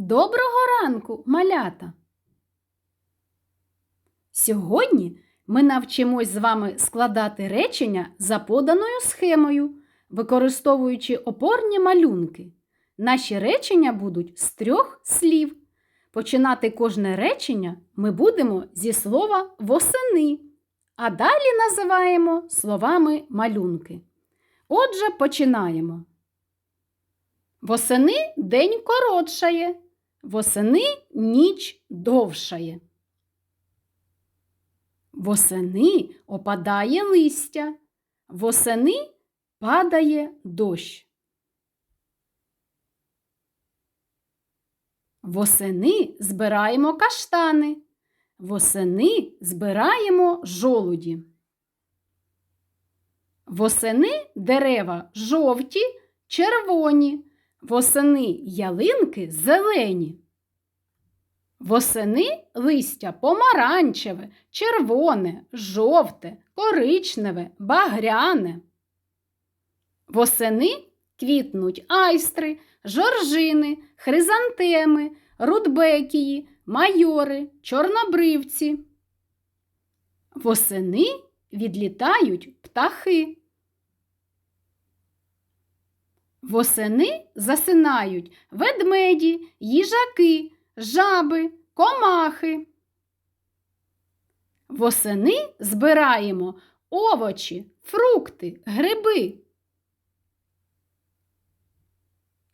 Доброго ранку, малята! Сьогодні ми навчимось з вами складати речення за поданою схемою, використовуючи опорні малюнки. Наші речення будуть з трьох слів. Починати кожне речення ми будемо зі слова восени, а далі називаємо словами малюнки. Отже, починаємо. Восени день коротшає, восени ніч довшає. Восени опадає листя, восени падає дощ. Восени збираємо каштани, восени збираємо жолуді. Восени дерева жовті, червоні, восени ялинки зелені. Восени листя помаранчеве, червоне, жовте, коричневе, багряне. Восени квітнуть айстри, жоржини, хризантеми, рудбекії, майори, чорнобривці. Восени відлітають птахи. Восени засинають ведмеді, їжаки, жаби, комахи. Восени збираємо овочі, фрукти, гриби.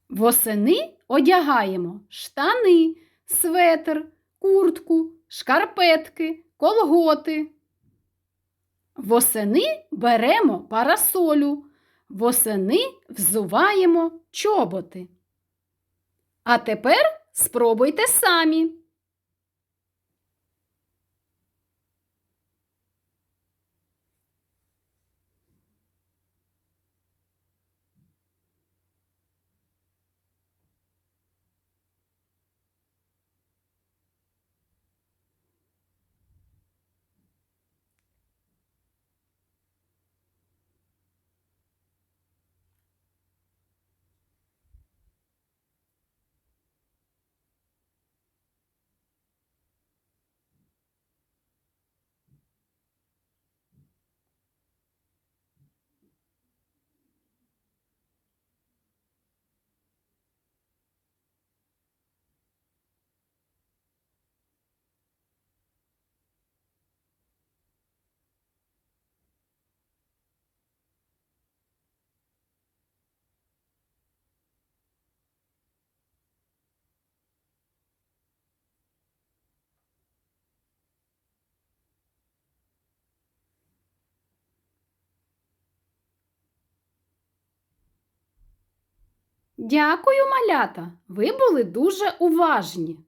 Восени одягаємо штани, светр, куртку, шкарпетки, колготи. Восени беремо парасолю, восени взуваємо чоботи. А тепер спробуйте самі. Дякую, малята. Ви були дуже уважні.